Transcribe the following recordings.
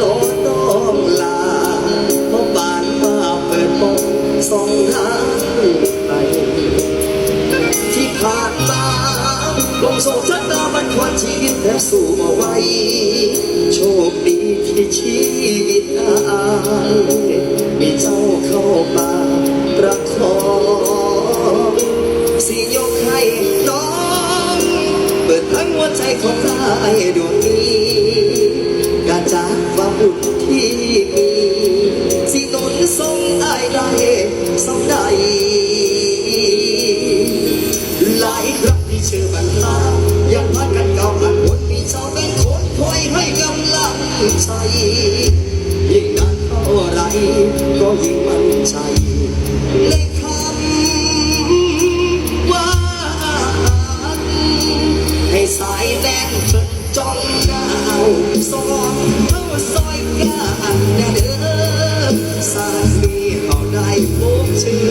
เจ้าหูบ่โนต้องลาเพราะบานมาเปิดโปงสองทางไปที่ผ่านมาลมโศกชะตามันควันชีวิตแทบสู้มาไว้ โชคดีที่ชีวิตอายมีเจ้าเข้ามาประคองสิยกให้น้อง เปิดทั้งหัวใจของนายดวง หลายครั้งที่เชื่อบันลายังพัดกันเก่าอันวนมีเจ้าเป็นคนคอยให้กำลังใจยิ่งนานเท่าไรก็ยิ่งมั่นใจในคำว่าให้สายแดนเพิ่นจ้องดาวสองเท่าซอยกันแน่เด้อสามีเขาได้พ บเชื่อ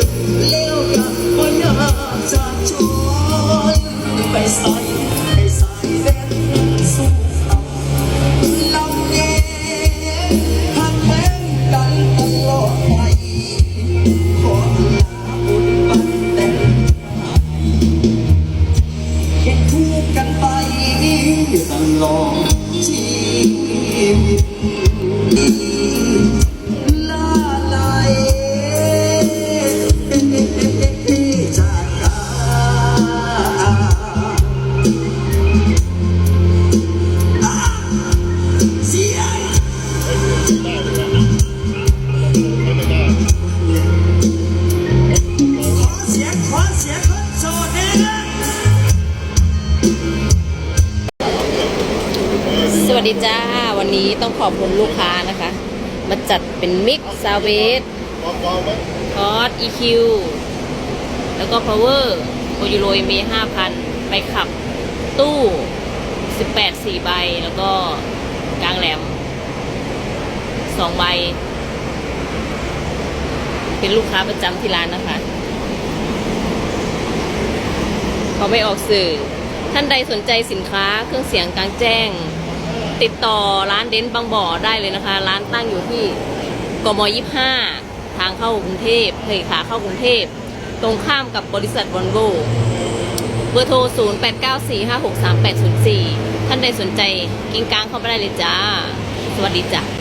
เลี้ยวกับบ่อยากจะชนไปใส่ให้สายแดนสู้เอาลำเย็นหักแม่งกันตลอดไปขอลาบุญบันแต่งเห็นคู่กันไปตลอดชีวิต วัสดีจ้า วันนี้ต้องขอบคุณลูกค้านะคะ มาจัดเป็นมิกซาเวสคอร์ส EQ แล้วก็ Power โอยูโรเมห้าพันไปขับตู้18 4ใบ แล้วก็กลางแหลม2ใบ เป็นลูกค้าประจำที่ร้านนะคะเขาไม่ออกสื่อ ท่านใดสนใจสินค้าเครื่องเสียงกลางแจ้ง ติดต่อร้านเดนบางบ่อได้เลยนะคะ ร้านตั้งอยู่ที่กมยี่ห้าทางเข้ากรุงเทพเคยขาเข้ากรุงเทพ ตรงข้ามกับบริษัทวอลโกเบอร์โทร 0894563804 ท่านใดสนใจกิ้งก้างเข้าไปได้เลยจ้า สวัสดีจ้า